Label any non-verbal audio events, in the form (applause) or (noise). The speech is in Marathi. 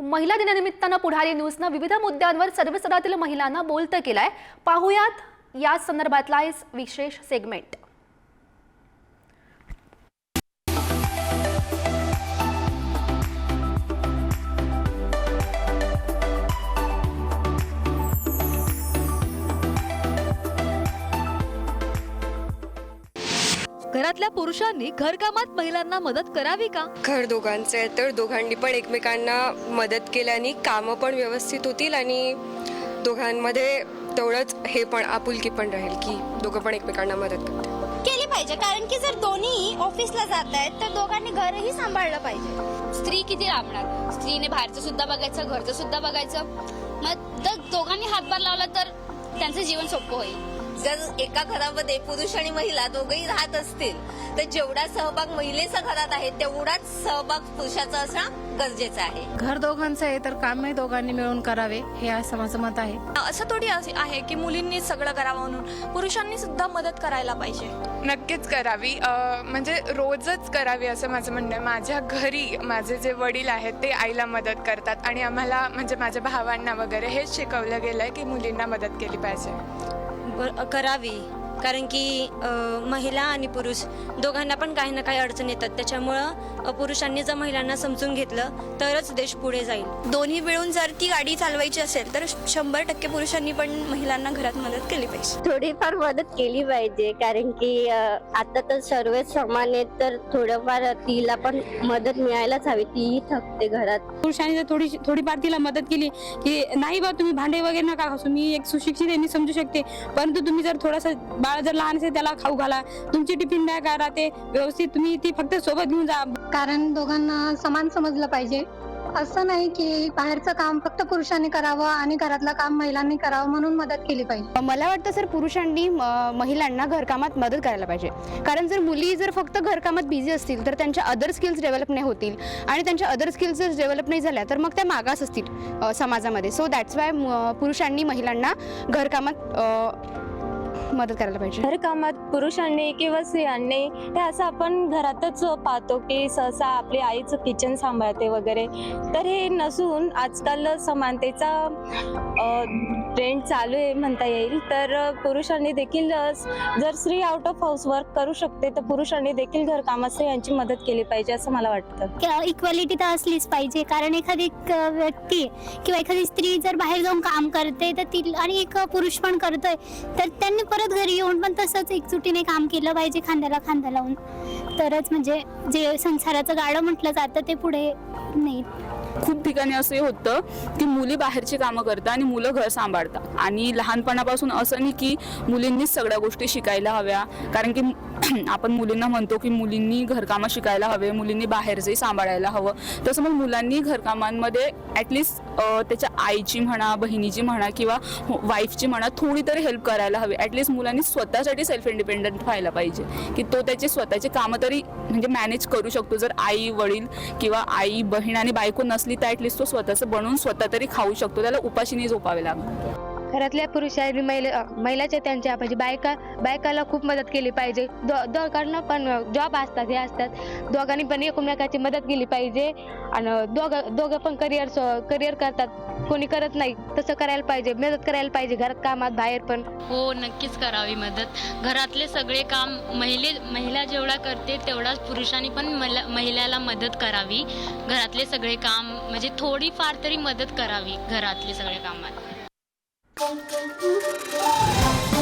महिला दिनानिमित्तानं पुढारी न्यूजनं विविध मुद्द्यांवर सर्वसदातील महिलांना बोलतं केलंय. पाहुयात या संदर्भातला विशेष सेगमेंट घरातल्या पुरुषांनी घरकामात महिलांना मदत करावी का? घर दोघांचं आहे तर दोघांनी पण एकमेकांना मदत केल्याने कामं पण व्यवस्थित होतील आणि दोघांमध्ये तेवढंच हे पण आपुलकी पण राहील की दोघं पण एकमेकांना मदत करतील. केली पाहिजे कारण की जर दोन्ही ऑफिसला जात आहेत तर दोघांनी घरही सांभाळलं पाहिजे. स्त्री किती राबणार स्त्रीने बाहेरचं सुद्धा बघायचं घरचं सुद्धा बघायचं. मग जर दोघांनी हातभार लावला तर त्यांचं जीवन सोपं होईल. जर एका घरामध्ये पुरुष आणि महिला दोघेही राहत असतील तर जेवढा सहभाग महिलेचा घरात आहे तेवढाच सहभाग पुरुषाचा असणं गरजेचं आहे. घर दोघांचं आहे तर कामही दोघांनी मिळून करावे हे असं माझं मत आहे. असं थोडी असे आहे की मुलींनी सगळं करावं म्हणून पुरुषांनी सुद्धा मदत करायला पाहिजे. नक्कीच करावी. अ, म्हणजे रोजच करावी असं माझं म्हणणं आहे. माझ्या घरी माझे जे वडील आहेत ते आईला मदत करतात आणि आम्हाला म्हणजे माझ्या भावांना वगैरे हेच शिकवलं गेलं आहे की मुलींना मदत केली पाहिजे. करावी कारण की अ, महिला आणि पुरुष दोघांना पण काही ना काही अडचण येतात. त्याच्यामुळं पुरुषांनी जर महिलांना समजून घेतलं तरच देश पुढे जाईल. दोन्ही मिळून जर ती गाडी चालवायची असेल तर शंभर टक्के पुरुषांनी पण महिलांना घरात मदत केली पाहिजे. थोडीफार मदत केली पाहिजे कारण की आता तर सर्व समान आहेत तर थोडंफार तिला पण मदत मिळायलाच हवी तीही थकते घरात. पुरुषांनी जर थोडी थोडीफार तिला मदत केली की नाही बा तुम्ही भांडे वगैरे नका घासू मी एक सुशिक्षित आहे मी समजू शकते. परंतु तुम्ही जर थोडासा बाळ जर लहान असेल त्याला खाऊ घाला. तुमची टिफिन बॅग राहते. व्यवस्थित तुम्ही ती फक्त सोबत घेऊन जा. कारण दोघांना समान समजलं पाहिजे. असं नाही की बाहेरचं काम फक्त पुरुषांनी करावं आणि घरातलं काम महिलांनी करावं म्हणून मदत केली पाहिजे. मला वाटतं सर पुरुषांनी महिलांना घरकामात मदत करायला पाहिजे. कारण जर मुली जर फक्त घरकामात बिझी असतील तर त्यांच्या अदर स्किल्स डेव्हलप नाही होतील. आणि त्यांच्या अदर स्किल्स जर डेव्हलप नाही झाल्या तर मग त्या मागास असतील समाजामध्ये. सो दॅट्स वाय पुरुषांनी महिलांना घरकामात मदत करायला पाहिजे. घरकामात पुरुषांनी किंवा स्त्रियांनी हे असं आपण घरातच पाहतो की सहसा आपली आईचं किचन सांभाळते वगैरे. तर हे नसून आजकाल समानतेचा ट्रेंड चालू आहे म्हणता येईल तर पुरुषांनी देखील जर स्त्री आउट ऑफ हाऊस वर्क करू शकते तर पुरुषांनी देखील घरकामात स्त्रियांची मदत केली पाहिजे असं मला वाटतं. इक्वालिटी तर असलीच पाहिजे कारण एखादी क- व्यक्ती किंवा एखादी स्त्री जर बाहेर जाऊन काम करते तर ती आणि एक पुरुष पण करतोय तर त्यांनी परत घरी येऊन पण तसंच एकजुटीने काम केलं पाहिजे खांद्याला खांदा लावून. तरच म्हणजे जे संसाराचं गाडं म्हटलं जातं ते पुढे नाही. खूप ठिकाणी असं होतं की मुली बाहेरची कामं करतात आणि मुलं घर सांभाळतात. आणि लहानपणापासून असं नाही की मुलींनीच सगळ्या गोष्टी शिकायला हव्या. कारण की (clears throat) आपण मुलींना म्हणतो की मुलींनी घरकामं शिकायला हवे मुलींनी बाहेरचंही सांभाळायला हवं. तसं मग मुलांनी घरकामांमध्ये ॲटलिस्ट त्याच्या आईची म्हणा बहिणीची म्हणा किंवा हो, वाईफची म्हणा थोडी तरी हेल्प करायला हवी. ॲटलिस्ट मुलांनी स्वतःसाठी सेल्फ इंडिपेंडंट व्हायला पाहिजे. की तो त्याचे स्वतःचे कामं तरी म्हणजे मॅनेज करू शकतो. जर आई वडील किंवा आई बहीण आणि बायको नसले तर ॲटलिस्ट तो स्वतःचं बनवून स्वतः तरी खाऊ शकतो. त्याला उपाशीने झोपावे लागणार. घरातल्या पुरुषांनी महिला महिलाच्या त्यांच्या म्हणजे बायका बायकाला खूप मदत केली पाहिजे. दो दोघांना पण जॉब असतात हे असतात. दोघांनी पण एकमेकाची मदत केली पाहिजे. आणि दोघं दोघं पण करिअर करिअर करतात. कोणी करत नाही तसं करायला पाहिजे. मदत करायला पाहिजे घरात कामात बाहेर पण. हो नक्कीच करावी मदत. घरातले सगळे काम महिले महिला जेवढा करते तेवढाच पुरुषांनी पण मला महिलाला मदत करावी. घरातले सगळे काम म्हणजे थोडीफार तरी मदत करावी घरातले सगळे कामात. Música